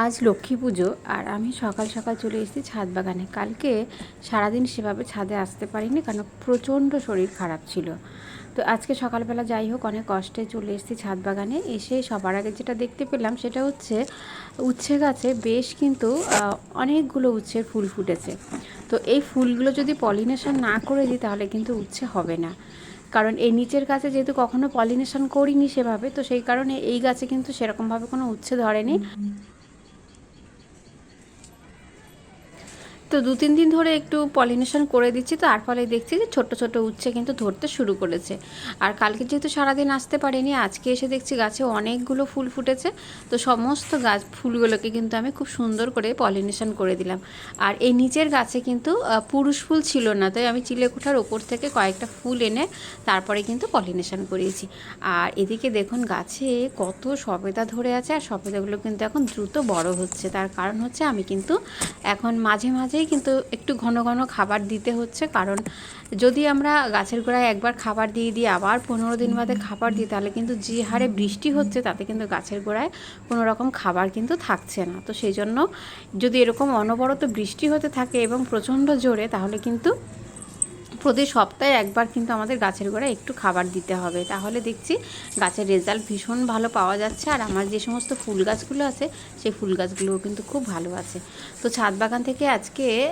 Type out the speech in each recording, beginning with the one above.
আজ লক্ষ্মী পুজো আর আমি সকাল সকাল চলে এসেছি ছাদ বাগানে। কালকে সারাদিন সেভাবে ছাদে আসতে পারিনি কারণ প্রচণ্ড শরীর খারাপ ছিল। তো আজকে সকালবেলা যাই হোক, অনেক কষ্টে চলে এসেছি ছাদ বাগানে। এসে সবার আগে যেটা দেখতে পেলাম সেটা হচ্ছে উচ্ছে গাছে বেশ কিন্তু অনেকগুলো উচ্ছের ফুল ফুটেছে। তো এই ফুলগুলো যদি পলিনেশন না করে দিই তাহলে কিন্তু উচ্ছে হবে না। কারণ এই নিচের গাছে যেহেতু কখনো পলিনেশন করিনি সেভাবে, তো সেই কারণে এই গাছে কিন্তু সেরকমভাবে কোনো উচ্ছে ধরেনি। তো দু, তিন দিন ধরে একটু পলিনেশন করে দিচ্ছি তো, আর ফলে দেখছি যে ছোট ছোট উচ্ছে কিন্তু ধরতে শুরু করেছে। আর কালকে যেহেতু সারাদিন আসতে পারিনি, আজকে এসে দেখছি গাছে অনেকগুলো ফুল ফুটেছে। তো সমস্ত গাছ, ফুলগুলোকে কিন্তু আমি খুব সুন্দর করে পলিনেশন করে দিলাম। আর এই নিচের গাছে কিন্তু পুরুষ ফুল ছিল না, তাই আমি চিলেকোঠার ওপর থেকে কয়েকটা ফুল এনে তারপরে কিন্তু পলিনেশন করিয়েছি। আর এদিকে দেখুন, গাছে কত সবেদা ধরে আছে, আর সবেদাগুলো কিন্তু এখন দ্রুত বড় হচ্ছে। তার কারণ হচ্ছে আমি কিন্তু এখন মাঝে মাঝে মাঝেই কিন্তু একটু ঘন ঘন খাবার দিতে হচ্ছে। কারণ যদি আমরা গাছের গোড়ায় একবার খাবার দিয়ে দিই আবার পনেরো দিন বাদে খাবার দিই তাহলে কিন্তু যে হারে বৃষ্টি হচ্ছে তাতে কিন্তু গাছের গোড়ায় কোনো রকম খাবার কিন্তু থাকছে না। তো সেই জন্য যদি এরকম অনবরত বৃষ্টি হতে থাকে এবং প্রচণ্ড জোরে তাহলে কিন্তু প্রতি সপ্তাহে একবার কিন্তু আমাদের গাছের গোড়ায় একটু খাবার দিতে হবে। তাহলে দেখছি গাছের রেজাল্ট ভীষণ ভালো পাওয়া যাচ্ছে। আর আমার যে সমস্ত ফুল গাছগুলো আছে, সেই ফুল গাছগুলোও কিন্তু খুব ভালো আছে। তো ছাদ বাগান থেকে আজকে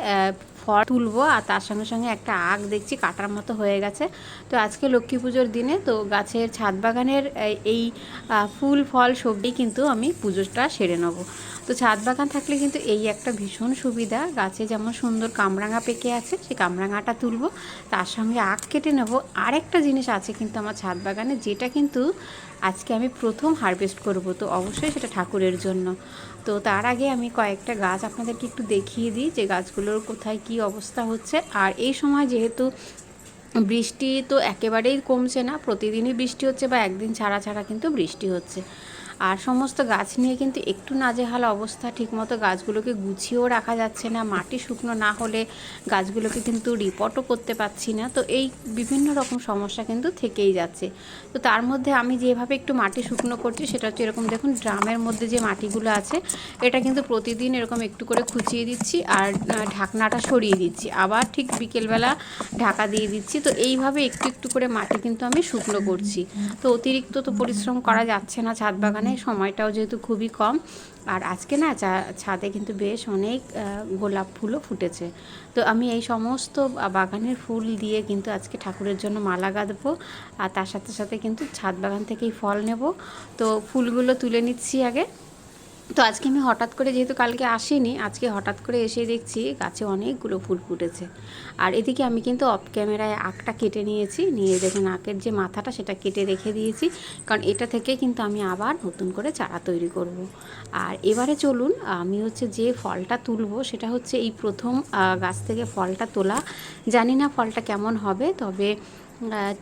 ফল তুলবো আর তার সঙ্গে সঙ্গে একটা আগ দেখছি কাটার মতো হয়ে গেছে। তো আজকে লক্ষ্মী পুজোর দিনে তো গাছের ছাদ বাগানের এই- ফুল, ফল, সবজি কিন্তু আমি পুজোটা সেরে নেব। তো ছাদ বাগান থাকলে কিন্তু এই একটা ভীষণ সুবিধা। গাছে যেমন সুন্দর কামরাঙা পেকে আছে, সেই কামরাঙাটা তুলবো। তার সঙ্গে আখ কেটে নেব। আরেকটা জিনিস আছে কিন্তু আমার ছাদ বাগানে, যেটা কিন্তু আজকে আমি প্রথম হারভেস্ট করব, তো অবশ্যই সেটা ঠাকুরের জন্য। তো তার আগে আমি কয়েকটা গাছ আপনাদেরকে একটু দেখিয়ে দিই, যে গাছগুলোর কোথায় কি অবস্থা হচ্ছে। আর এই সময় যেহেতু বৃষ্টি তো একেবারেই কমছে না, প্রতিদিনই বৃষ্টি হচ্ছে বা একদিন ছাড়া ছাড়া কিন্তু বৃষ্টি হচ্ছে। আর সমস্ত গাছ নিয়ে কিন্তু একটু নাজেহাল অবস্থা। ঠিকমতো গাছগুলোকে গুছিয়েও রাখা যাচ্ছে না। মাটি শুকনো না হলে গাছগুলোকে কিন্তু রিপোর্টও করতে পারছি না। তো এই বিভিন্ন রকম সমস্যা কিন্তু থেকেই যাচ্ছে। তো তার মধ্যে আমি যেভাবে একটু মাটি শুকনো করছি, সেটা হচ্ছে এরকম দেখুন, ড্রামের মধ্যে যে মাটিগুলো আছে, এটা কিন্তু প্রতিদিন এরকম একটু করে খুঁচিয়ে দিচ্ছি আর ঢাকনাটা সরিয়ে দিচ্ছি। আবার ঠিক বিকেলবেলা ঢাকা দিয়ে দিচ্ছি। তো এইভাবে একটু একটু করে মাটি কিন্তু আমি শুকনো করছি। তো অতিরিক্ত তো পরিশ্রম করা যাচ্ছে না ছাদ বাগানে। সময়টাও যেহেতু খুবই কম। আর আজকে না ছাদে কিন্তু বেশ অনেক গোলাপ ফুলও ফুটেছে। তো আমি এই সমস্ত বাগানের ফুল দিয়ে কিন্তু আজকে ঠাকুরের জন্য মালা গাঁথবো আর তার সাথে সাথে কিন্তু ছাদ বাগান থেকেই ফল নেব। তো ফুলগুলো তুলে নিচ্ছি আগে। তো আজকে আমি হঠাৎ করে যেহেতু কালকে আসিনি, আজকে হঠাৎ করে এসে দেখছি গাছে অনেকগুলো ফুল ফুটেছে আর এদিকে আমি কিন্তু অফ ক্যামেরায় আঁকটা কেটে নিয়েছি, নিয়ে দেখুন আঁকের যে মাথাটা সেটা কেটে রেখে দিয়েছি, কারণ এটা থেকে কিন্তু আমি আবার নতুন করে চারা তৈরি করব। আর এবারে চলুন, আমি হচ্ছে যে ফলটা তুলব সেটা হচ্ছে এই প্রথম গাছ থেকে ফলটা তোলা জানি না ফলটা কেমন হবে, তবে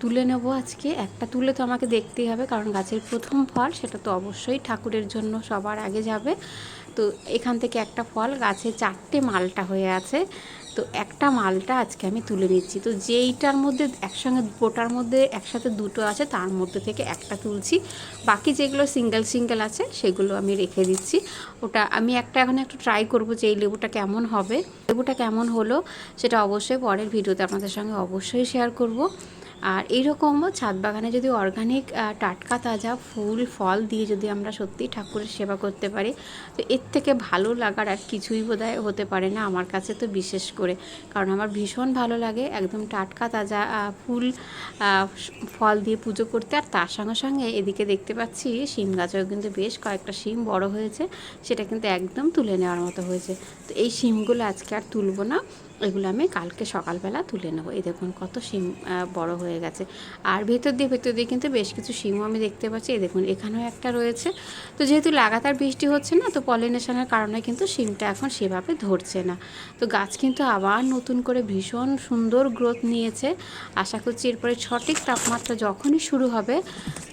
তুলে নেব আজকে। একটা তুলে তো আমাকে দেখতেই হবে, কারণ গাছের প্রথম ফল সেটা তো অবশ্যই ঠাকুরের জন্য সবার আগে যাবে। তো এখান থেকে একটা ফল, গাছে চারটে মালটা হয়ে আছে। তো একটা মালটা আজকে আমি তুলে নিচ্ছি। তো যেইটার মধ্যে, একসঙ্গে গোটার মধ্যে একসাথে দুটো আছে, তার মধ্যে থেকে একটা তুলছি। বাকি যেগুলো সিঙ্গেল সিঙ্গেল আছে, সেগুলো আমি রেখে দিচ্ছি। ওটা আমি একটা এখন একটু ট্রাই করব যে এই লেবুটা কেমন হবে। লেবুটা কেমন হলো, সেটা অবশ্যই পরের ভিডিওতে আপনাদের সঙ্গে অবশ্যই শেয়ার করব। আর এইরকম ছাদ বাগানে যদি অর্গানিক টাটকা তাজা ফুল, ফল দিয়ে যদি আমরা সত্যি ঠাকুরের সেবা করতে পারি, তো এর থেকে ভালো লাগার আর কিছুই বোধহয় হতে পারে না আমার কাছে তো বিশেষ করে। কারণ আমার ভীষণ ভালো লাগে একদম টাটকা তাজা ফুল ফল দিয়ে পুজো করতে। আর তার সঙ্গে সঙ্গে এদিকে দেখতে পাচ্ছি শিম গাছেও কিন্তু বেশ কয়েকটা শিম বড় হয়েছে, সেটা কিন্তু একদম তুলে নেওয়ার মতো হয়েছে। তো এই শিমগুলো আজকে আর তুলবো না। এগুলো আমি কালকে সকালবেলা তুলে নেব। এই দেখুন কত শিম বড় হয়ে গেছে। আর ভেতর দিয়ে ভেতর দিয়ে কিন্তু বেশ কিছু শিমও আমি দেখতে পাচ্ছি। এই দেখুন, এখানেও একটা রয়েছে। তো যেহেতু লাগাতার বৃষ্টি হচ্ছে না, তো পলিনেশনের কারণে কিন্তু শিমটা এখন সেভাবে ধরছে না। তো গাছ কিন্তু আবার নতুন করে ভীষণ সুন্দর গ্রোথ নিয়েছে। আশা করছি এরপরে সঠিক তাপমাত্রা যখনই শুরু হবে,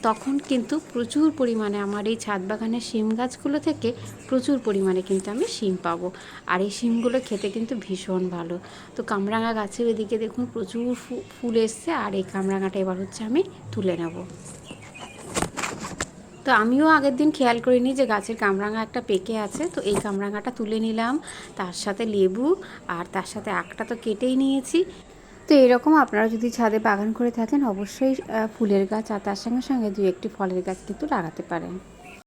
তখন কিন্তু প্রচুর পরিমাণে আমার এই ছাদ বাগানের শিম গাছগুলো থেকে প্রচুর পরিমাণে কিন্তু আমি শিম পাবো। আর এই শিমগুলো খেতে কিন্তু ভীষণ ভালো তো কামরাঙা গাছের এদিকে দেখুন প্রচুর ফুল এসছে আর এই কামরাঙাটা এবার হচ্ছে আমি তুলে নেব। তো আমিও আগের দিন খেয়াল করিনি যে গাছের কামরাঙা একটা পেকে আছে, তো এই কামরাঙাটা তুলে নিলাম। তার সাথে লেবু আর তার সাথে আখটা তো কেটেই নিয়েছি। তো এরকম আপনারা যদি ছাদে বাগান করে থাকেন, অবশ্যই ফুলের গাছ আর তার সঙ্গে সঙ্গে দু একটি ফলের গাছ কিন্তু লাগাতে পারেন।